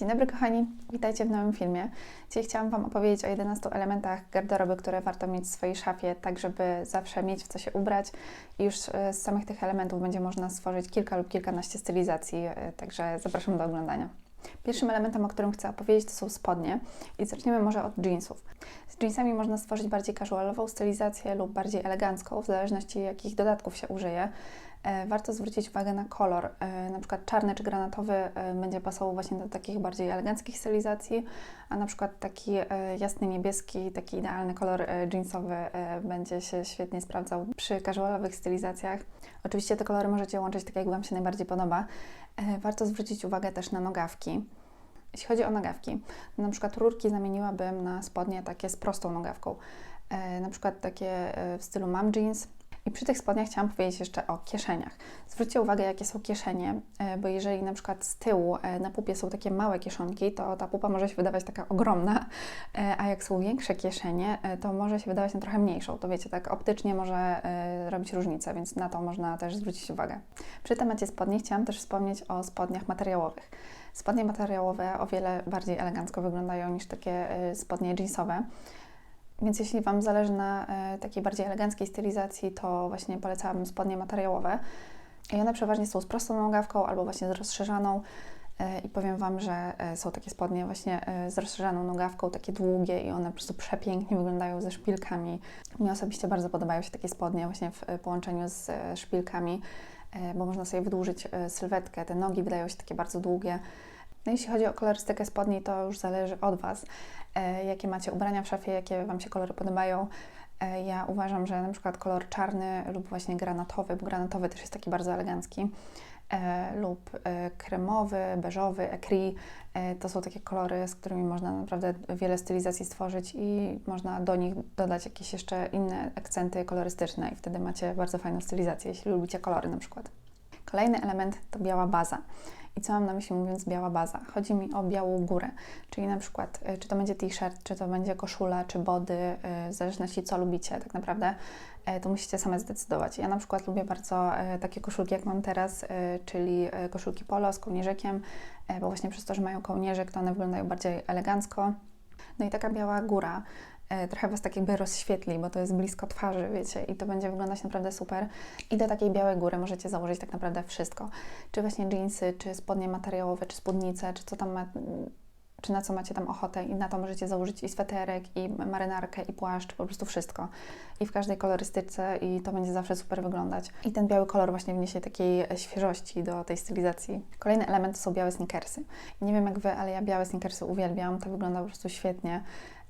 Dzień dobry kochani, witajcie w nowym filmie. Dzisiaj chciałam Wam opowiedzieć o 11 elementach garderoby, które warto mieć w swojej szafie, tak żeby zawsze mieć w co się ubrać i już e, z samych tych elementów będzie można stworzyć kilka lub kilkanaście stylizacji, e, także zapraszam do oglądania. Pierwszym elementem, o którym chcę opowiedzieć, to są spodnie i zaczniemy może od jeansów. Z jeansami można stworzyć bardziej casualową stylizację lub bardziej elegancką, w zależności jakich dodatków się użyje. E, warto zwrócić uwagę na kolor. E, na przykład czarny czy granatowy e, będzie pasował właśnie do takich bardziej eleganckich stylizacji, a na przykład taki jasny niebieski, taki idealny kolor jeansowy będzie się świetnie sprawdzał przy casualowych stylizacjach. Oczywiście te kolory możecie łączyć tak, jak Wam się najbardziej podoba. Warto zwrócić uwagę też na nogawki. Jeśli chodzi o nogawki, na przykład rurki zamieniłabym na spodnie takie z prostą nogawką. Na przykład takie w stylu mom jeans, i przy tych spodniach chciałam powiedzieć jeszcze o kieszeniach. Zwróćcie uwagę, jakie są kieszenie, e, bo jeżeli na przykład z tyłu e, na pupie są takie małe kieszonki, to ta pupa może się wydawać taka ogromna, e, a jak są większe kieszenie, to może się wydawać na trochę mniejszą. To wiecie, tak optycznie może robić różnicę, więc na to można też zwrócić uwagę. Przy temacie spodni chciałam też wspomnieć o spodniach materiałowych. Spodnie materiałowe o wiele bardziej elegancko wyglądają niż takie spodnie jeansowe. Więc jeśli Wam zależy na e, takiej bardziej eleganckiej stylizacji, to właśnie polecałabym spodnie materiałowe. I one przeważnie są z prostą nogawką albo właśnie z rozszerzaną. E, I powiem Wam, że e, są takie spodnie właśnie z rozszerzaną nogawką, takie długie i one po prostu przepięknie wyglądają ze szpilkami. Mnie osobiście bardzo podobają się takie spodnie właśnie w połączeniu z szpilkami, bo można sobie wydłużyć sylwetkę. Te nogi wydają się takie bardzo długie. No jeśli chodzi o kolorystykę spodni, to już zależy od Was, jakie macie ubrania w szafie, jakie Wam się kolory podobają. E, ja uważam, że na przykład kolor czarny lub właśnie granatowy, bo granatowy też jest taki bardzo elegancki, e, lub kremowy, beżowy, ecri, to są takie kolory, z którymi można naprawdę wiele stylizacji stworzyć i można do nich dodać jakieś jeszcze inne akcenty kolorystyczne i wtedy macie bardzo fajną stylizację, jeśli lubicie kolory na przykład. Kolejny element to biała baza. I co mam na myśli mówiąc biała baza? Chodzi mi o białą górę, czyli na przykład y, czy to będzie t-shirt, czy to będzie koszula, czy body, y, w zależności co lubicie tak naprawdę, y, to musicie same zdecydować. Ja na przykład lubię bardzo takie koszulki, jak mam teraz, czyli koszulki polo z kołnierzykiem, bo właśnie przez to, że mają kołnierzyk, to one wyglądają bardziej elegancko. No i taka biała góra trochę Was tak jakby rozświetli, bo to jest blisko twarzy, wiecie, i to będzie wyglądać naprawdę super. I do takiej białej góry możecie założyć tak naprawdę wszystko. Czy właśnie jeansy, czy spodnie materiałowe, czy spódnice, czy co tam ma, czy na co macie tam ochotę i na to możecie założyć i sweterek, i marynarkę, i płaszcz, po prostu wszystko. I w każdej kolorystyce i to będzie zawsze super wyglądać. I ten biały kolor właśnie wniesie takiej świeżości do tej stylizacji. Kolejny element to są białe sneakersy. Nie wiem jak Wy, ale ja białe sneakersy uwielbiam, to wygląda po prostu świetnie.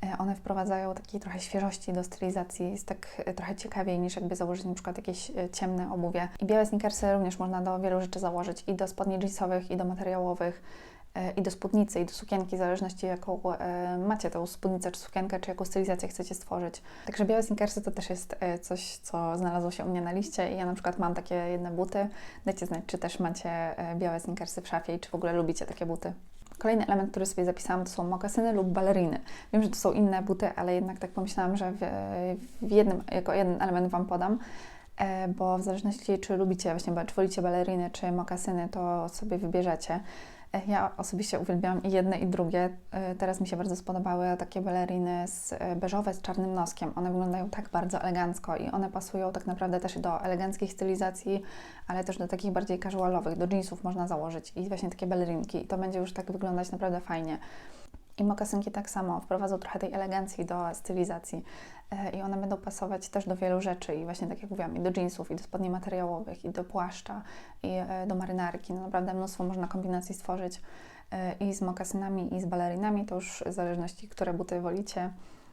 E, one wprowadzają takiej trochę świeżości do stylizacji, jest tak e, trochę ciekawiej niż jakby założyć na przykład jakieś e, ciemne obuwie. I białe sneakersy również można do wielu rzeczy założyć, i do spodni jeansowych, i do materiałowych, i do spódnicy, i do sukienki, w zależności jaką macie tą spódnicę czy sukienkę, czy jaką stylizację chcecie stworzyć. Także białe sneakersy to też jest coś, co znalazło się u mnie na liście i ja na przykład mam takie jedne buty. Dajcie znać, czy też macie białe sneakersy w szafie i czy w ogóle lubicie takie buty. Kolejny element, który sobie zapisałam, to są mokasyny lub baleriny. Wiem, że to są inne buty, ale jednak tak pomyślałam, że w, w jednym, jako jeden element Wam podam, e, bo w zależności czy lubicie właśnie, czy wolicie baleriny, czy mokasyny, to sobie wybierzecie. Ja osobiście uwielbiałam i jedne, i drugie. E, teraz mi się bardzo spodobały takie baleriny z e, beżowe z czarnym noskiem. One wyglądają tak bardzo elegancko i one pasują tak naprawdę też do eleganckich stylizacji, ale też do takich bardziej casualowych. Do jeansów można założyć i właśnie takie balerinki. I to będzie już tak wyglądać naprawdę fajnie. I mokasynki tak samo wprowadzą trochę tej elegancji do stylizacji i one będą pasować też do wielu rzeczy i właśnie tak jak mówiłam, i do jeansów, i do spodni materiałowych, i do płaszcza, i e, do marynarki. No naprawdę mnóstwo można kombinacji stworzyć e, i z mokasynami, i z balerinami, to już w zależności, które buty wolicie.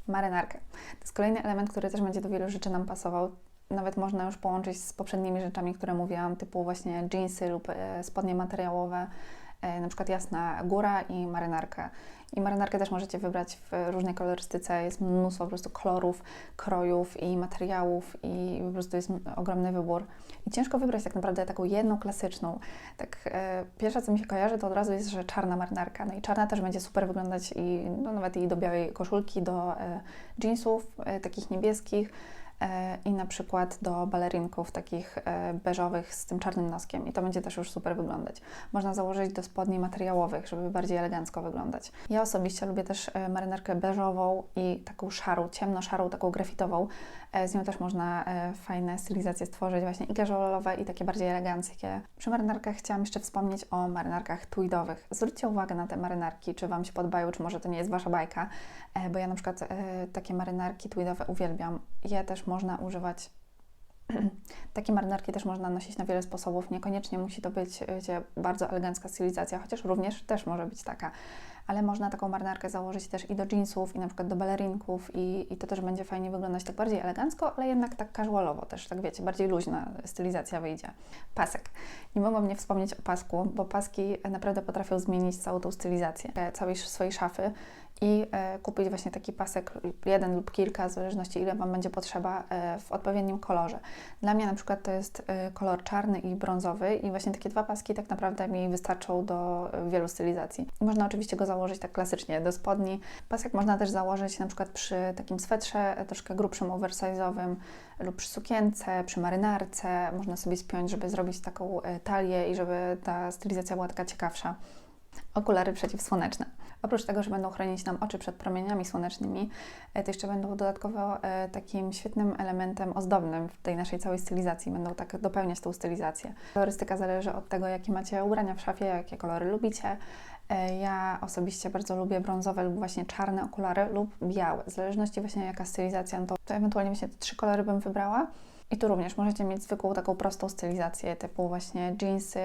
Marynarkę. To jest kolejny element, który też będzie do wielu rzeczy nam pasował. Nawet można już połączyć z poprzednimi rzeczami, które mówiłam, typu właśnie jeansy lub spodnie materiałowe, na przykład jasna góra i marynarkę. I marynarkę też możecie wybrać w różnej kolorystyce. Jest mnóstwo po prostu kolorów, krojów i materiałów i po prostu jest ogromny wybór. I ciężko wybrać tak naprawdę taką jedną klasyczną. Tak e, pierwsza, co mi się kojarzy, to od razu jest, że czarna marynarka. No i czarna też będzie super wyglądać i no, nawet i do białej koszulki, do e, jeansów e, takich niebieskich e, i na przykład do balerinków takich e, beżowych z tym czarnym noskiem i to będzie też już super wyglądać. Można założyć do spodni materiałowych, żeby bardziej elegancko wyglądać. Ja osobiście lubię też e, marynarkę beżową i taką szarą, ciemno-szarą, taką grafitową. E, Z nią też można e, fajne stylizacje stworzyć, właśnie i casualowe, i takie bardziej eleganckie. Przy marynarkach chciałam jeszcze wspomnieć o marynarkach tweedowych. Zwróćcie uwagę na te marynarki, czy Wam się podobają, czy może to nie jest Wasza bajka, e, bo ja na przykład e, takie marynarki tweedowe uwielbiam. Je też można używać takie marynarki też można nosić na wiele sposobów. Niekoniecznie musi to być wiecie, bardzo elegancka stylizacja, chociaż również też może być taka. Ale można taką marynarkę założyć też i do jeansów, i na przykład do balerinków, i, i to też będzie fajnie wyglądać tak bardziej elegancko, ale jednak tak casualowo też, tak wiecie, bardziej luźna stylizacja wyjdzie. Pasek. Nie mogłam nie wspomnieć o pasku, bo paski naprawdę potrafią zmienić całą tą stylizację e, całej swojej szafy i e, kupić właśnie taki pasek, jeden lub kilka, w zależności ile Wam będzie potrzeba, e, w odpowiednim kolorze. Dla mnie na przykład to jest e, kolor czarny i brązowy i właśnie takie dwa paski tak naprawdę mi wystarczą do wielu stylizacji. Można oczywiście go założyć tak klasycznie do spodni. Pasek można też założyć na przykład przy takim swetrze troszkę grubszym, oversize'owym lub przy sukience, przy marynarce. Można sobie spiąć, żeby zrobić taką talię i żeby ta stylizacja była taka ciekawsza okulary przeciwsłoneczne. Oprócz tego, że będą chronić nam oczy przed promieniami słonecznymi, e, to jeszcze będą dodatkowo e, takim świetnym elementem ozdobnym w tej naszej całej stylizacji. Będą tak dopełniać tą stylizację. Kolorystyka zależy od tego, jakie macie ubrania w szafie, jakie kolory lubicie. E, Ja osobiście bardzo lubię brązowe lub właśnie czarne okulary lub białe. W zależności właśnie jaka stylizacja, no to, to ewentualnie właśnie te trzy kolory bym wybrała. I tu również możecie mieć zwykłą taką prostą stylizację, typu właśnie jeansy,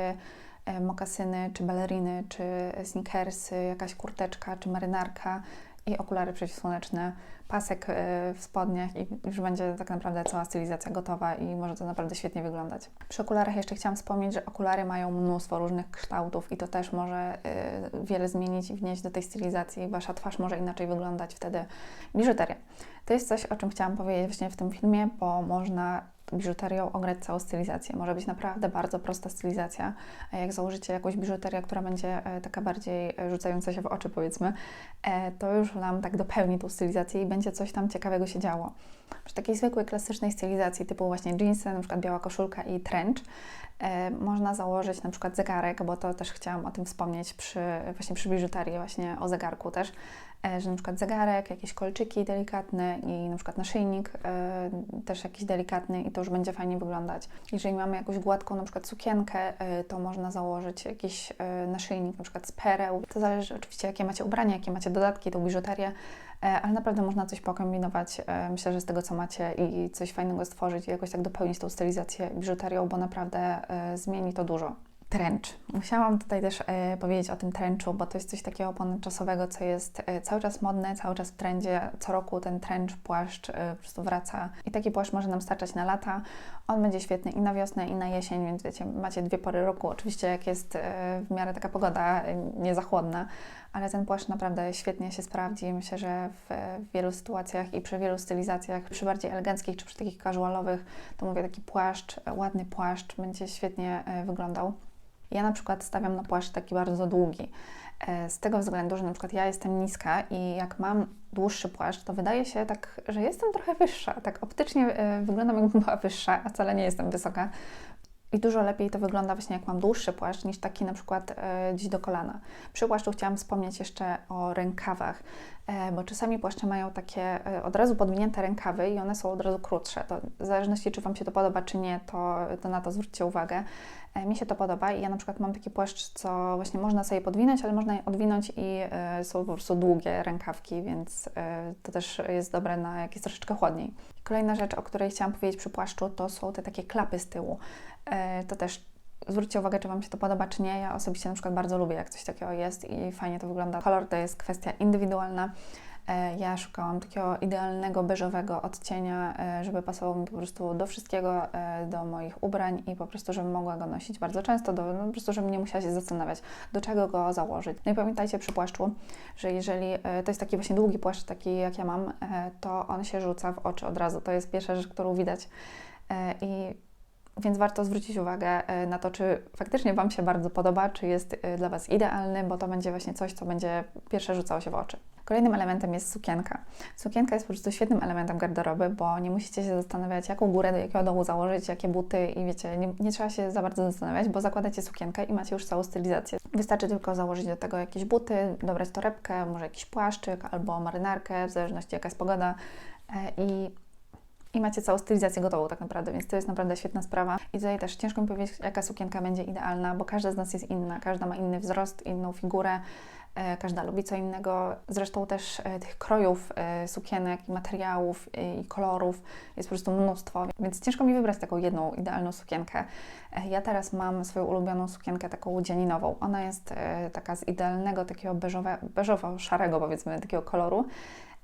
mokasyny, czy baleriny, czy sneakersy, jakaś kurteczka, czy marynarka i okulary przeciwsłoneczne, pasek e, w spodniach i już będzie tak naprawdę cała stylizacja gotowa i może to naprawdę świetnie wyglądać. Przy okularach jeszcze chciałam wspomnieć, że okulary mają mnóstwo różnych kształtów i to też może e, wiele zmienić i wnieść do tej stylizacji. Wasza twarz może inaczej wyglądać wtedy. Biżuteria. To jest coś, o czym chciałam powiedzieć właśnie w tym filmie, bo można biżuterią ograć całą stylizację. Może być naprawdę bardzo prosta stylizacja. A Jak założycie jakąś biżuterię, która będzie e, taka bardziej e, rzucająca się w oczy, powiedzmy, e, to już nam tak dopełni tą stylizację i będzie coś tam ciekawego się działo. Przy takiej zwykłej, klasycznej stylizacji, typu właśnie jeansy, na przykład biała koszulka i trench, e, można założyć na przykład zegarek, bo to też chciałam o tym wspomnieć przy, właśnie przy biżuterii, właśnie o zegarku też, e, że na przykład zegarek, jakieś kolczyki delikatne i na przykład naszyjnik e, też jakiś delikatny i to już będzie fajnie wyglądać. Jeżeli mamy jakąś gładką na przykład sukienkę, e, to można założyć jakiś e, naszyjnik na przykład z pereł. To zależy oczywiście jakie macie ubrania, jakie macie dodatki, tą biżuterię, E, ale naprawdę można coś pokombinować, e, myślę, że z tego, co macie i coś fajnego stworzyć i jakoś tak dopełnić tą stylizację biżuterią, bo naprawdę e, zmieni to dużo. Trench. Musiałam tutaj też e, powiedzieć o tym trenchu, bo to jest coś takiego ponadczasowego, co jest e, cały czas modne, cały czas w trendzie. Co roku ten trench, płaszcz e, po prostu wraca. I taki płaszcz może nam starczać na lata. On będzie świetny i na wiosnę, i na jesień, więc wiecie, macie dwie pory roku. Oczywiście jak jest e, w miarę taka pogoda e, niezachłodna, ale ten płaszcz naprawdę świetnie się sprawdzi. Myślę, że w, wielu sytuacjach i przy wielu stylizacjach, przy bardziej eleganckich czy przy takich casualowych, to mówię, taki płaszcz, ładny płaszcz będzie świetnie e, wyglądał. Ja na przykład stawiam na płaszcz taki bardzo długi. E, Z tego względu, że na przykład ja jestem niska i jak mam dłuższy płaszcz, to wydaje się tak, że jestem trochę wyższa. Tak optycznie e, wyglądam jakbym była wyższa, a wcale nie jestem wysoka. I dużo lepiej to wygląda właśnie jak mam dłuższy płaszcz niż taki na przykład e, gdzieś do kolana. Przy płaszczu chciałam wspomnieć jeszcze o rękawach, bo czasami płaszcze mają takie e, od razu podwinięte rękawy i one są od razu krótsze. To w zależności czy Wam się to podoba czy nie, to, to na to zwróćcie uwagę. E, mi się to podoba i ja na przykład mam taki płaszcz, co właśnie można sobie podwinąć, ale można je odwinąć i e, są po prostu długie rękawki, więc e, to też jest dobre na jak jest troszeczkę chłodniej. Kolejna rzecz, o której chciałam powiedzieć przy płaszczu, to są te takie klapy z tyłu. E, to też zwróćcie uwagę, czy Wam się to podoba, czy nie. Ja osobiście na przykład bardzo lubię, jak coś takiego jest i fajnie to wygląda. Kolor to jest kwestia indywidualna. E, Ja szukałam takiego idealnego beżowego odcienia, e, żeby pasował mi po prostu do wszystkiego, e, do moich ubrań i po prostu, żebym mogła go nosić bardzo często, do, no, po prostu, żebym nie musiała się zastanawiać, do czego go założyć. No i pamiętajcie przy płaszczu, że jeżeli to jest taki właśnie długi płaszcz, taki jak ja mam, to on się rzuca w oczy od razu. To jest pierwsza rzecz, którą widać. I więc warto zwrócić uwagę e, na to, czy faktycznie Wam się bardzo podoba, czy jest e, dla Was idealny, bo to będzie właśnie coś, co będzie pierwsze rzucało się w oczy. Kolejnym elementem jest sukienka. Sukienka jest po prostu świetnym elementem garderoby, bo nie musicie się zastanawiać, jaką górę do jakiego dołu założyć, jakie buty i wiecie, nie, nie trzeba się za bardzo zastanawiać, bo zakładacie sukienkę i macie już całą stylizację. Wystarczy tylko założyć do tego jakieś buty, dobrać torebkę, może jakiś płaszczyk albo marynarkę, w zależności jaka jest pogoda e, i i macie całą stylizację gotową tak naprawdę, więc to jest naprawdę świetna sprawa. I tutaj też ciężko mi powiedzieć, jaka sukienka będzie idealna, bo każda z nas jest inna, każda ma inny wzrost, inną figurę, e, każda lubi co innego. Zresztą też e, tych krojów e, sukienek, i materiałów i kolorów jest po prostu mnóstwo, więc ciężko mi wybrać taką jedną idealną sukienkę. Ja teraz mam swoją ulubioną sukienkę taką dzianinową. Ona jest taka z idealnego, takiego beżowo-szarego powiedzmy, takiego koloru.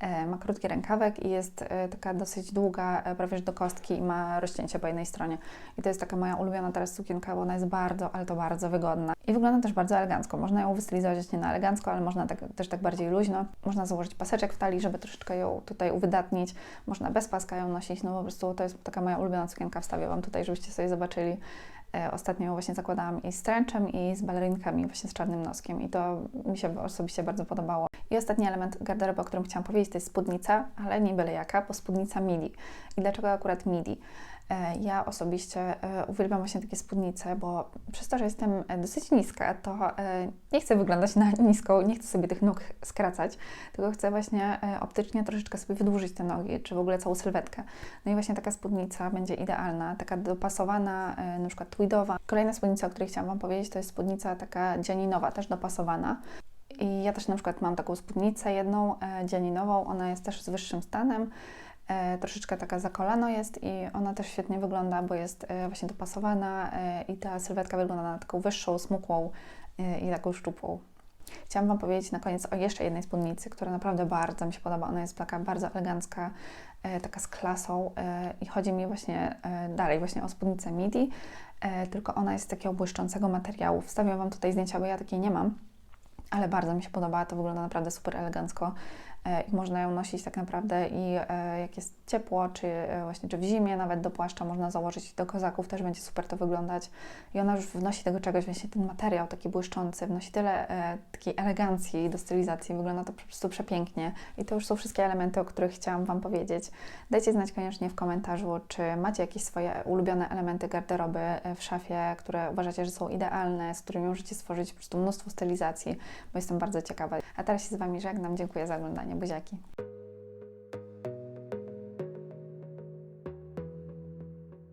E, Ma krótki rękawek i jest e, taka dosyć długa, e, prawie że do kostki i ma rozcięcie po jednej stronie. I to jest taka moja ulubiona teraz sukienka, bo ona jest bardzo, ale to bardzo wygodna. I wygląda też bardzo elegancko. Można ją wystylizować nie na elegancko, ale można tak, też tak bardziej luźno. Można założyć paseczek w talii, żeby troszeczkę ją tutaj uwydatnić. Można bez paska ją nosić. No po prostu to jest taka moja ulubiona sukienka. Wstawię Wam tutaj, żebyście sobie zobaczyli. E, Ostatnio właśnie zakładałam i z tręczem, i z balerinkami, właśnie z czarnym noskiem. I to mi się osobiście bardzo podobało. I ostatni element garderoby, o którym chciałam powiedzieć, to jest spódnica, ale nie byle jaka, bo spódnica midi. I dlaczego akurat midi? E, Ja osobiście e, uwielbiam właśnie takie spódnice, bo przez to, że jestem e, dosyć niska, to nie chcę wyglądać na niską, nie chcę sobie tych nóg skracać, tylko chcę właśnie optycznie troszeczkę sobie wydłużyć te nogi, czy w ogóle całą sylwetkę. No i właśnie taka spódnica będzie idealna, taka dopasowana, na przykład tweedowa. Kolejna spódnica, o której chciałam Wam powiedzieć, to jest spódnica taka dzianinowa, też dopasowana. I ja też na przykład mam taką spódnicę jedną dzianinową, ona jest też z wyższym stanem, troszeczkę taka za kolano jest i ona też świetnie wygląda, bo jest e, właśnie dopasowana e, i ta sylwetka wygląda na taką wyższą, smukłą e, i taką szczupłą. Chciałam Wam powiedzieć na koniec o jeszcze jednej spódnicy, która naprawdę bardzo mi się podoba. Ona jest taka bardzo elegancka, e, taka z klasą e, i chodzi mi właśnie e, dalej właśnie o spódnicę midi, e, tylko ona jest z takiego błyszczącego materiału. Wstawię Wam tutaj zdjęcia, bo ja takiej nie mam ale bardzo mi się podoba, to wygląda naprawdę super elegancko e, i można ją nosić tak naprawdę i e, jak jest ciepło, czy e, właśnie czy w zimie, nawet do płaszcza można założyć, do kozaków też będzie super to wyglądać i ona już wnosi tego czegoś, właśnie ten materiał taki błyszczący, wnosi tyle e, takiej elegancji do stylizacji, wygląda to po prostu przepięknie i to już są wszystkie elementy, o których chciałam Wam powiedzieć. Dajcie znać koniecznie w komentarzu, czy macie jakieś swoje ulubione elementy garderoby e, w szafie, które uważacie, że są idealne, z którymi możecie stworzyć po prostu mnóstwo stylizacji, bo jestem bardzo ciekawa. A teraz się z Wami żegnam. Dziękuję za oglądanie. Buziaki.